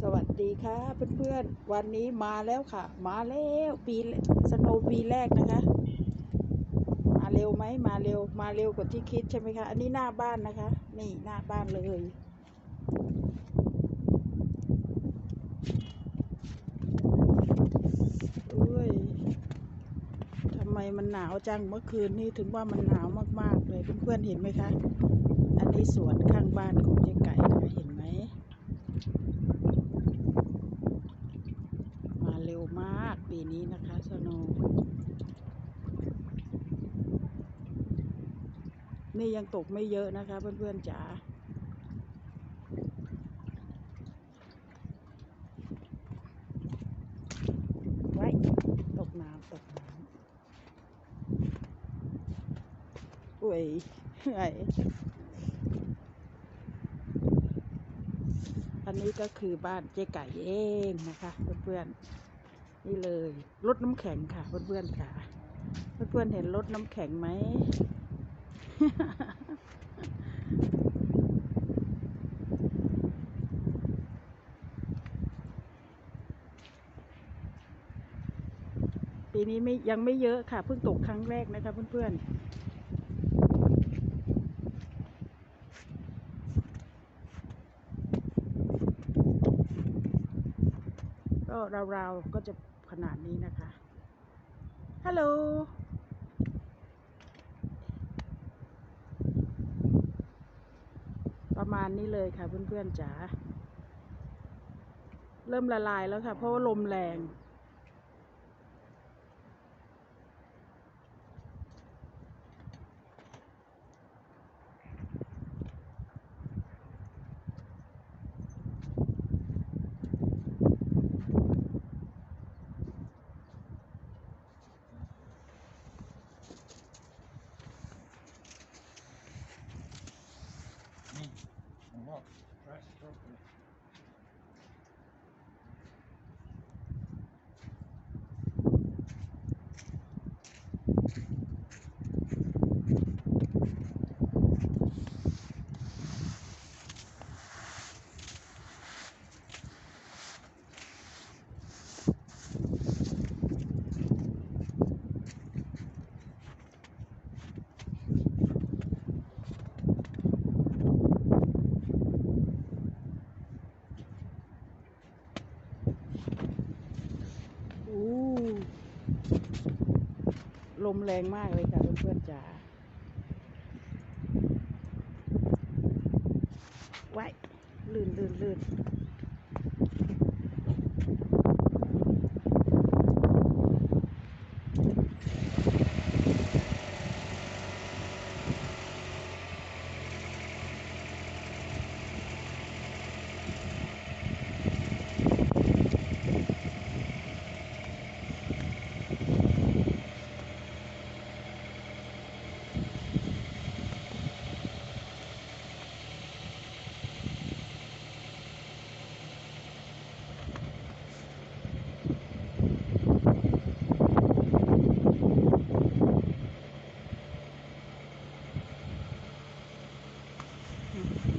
สวัสดีค่ะเพื่อนๆ วันนี้มาแล้วค่ะ มาแล้วปีสโนว์ปีแรกนะคะ มาเร็วไหมมาเร็วมาเร็วกว่าที่คิดใช่ไหมคะ อันนี้หน้าบ้านนะคะ นี่หน้าบ้านเลย เอ้ยทำไมมันหนาวจังเมื่อคืนนี้ถึงว่ามันหนาวมากๆเลยเพื่อนๆเห็นไหมคะ อันนี้สวนข้างบ้านของเจ๊ไก่เห็นไหม มาเร็วมาก ปีนี้นะคะสโนนี่ยังตกไม่เยอะนะคะเพื่อนๆจ๋าไว้ตกน้ำตกน้ำอุ้ยไออันนี้ก็คือบ้านเจ๊ไก่เองนะคะเพื่อนๆ นี่เลยรถน้ำแข็งค่ะ เพื่อนๆค่ะ เพื่อนๆเห็นรถน้ำแข็งไหมปีนี้ไม่ยังไม่เยอะค่ะเพิ่งตกครั้งแรกนะคะเพื่อนๆ ก็ราวๆก็จะขนาดนี้นะคะ ฮัลโหล ประมาณนี้เลยค่ะเพื่อนๆจ๋า เริ่มละลายแล้วค่ะ เพราะว่าลมแรง I'm not dress properly. ลมแรงมากเลยค่ะเพื่อนๆจ๋าไว้ลื่นลื่นลื่น Mm-hmm.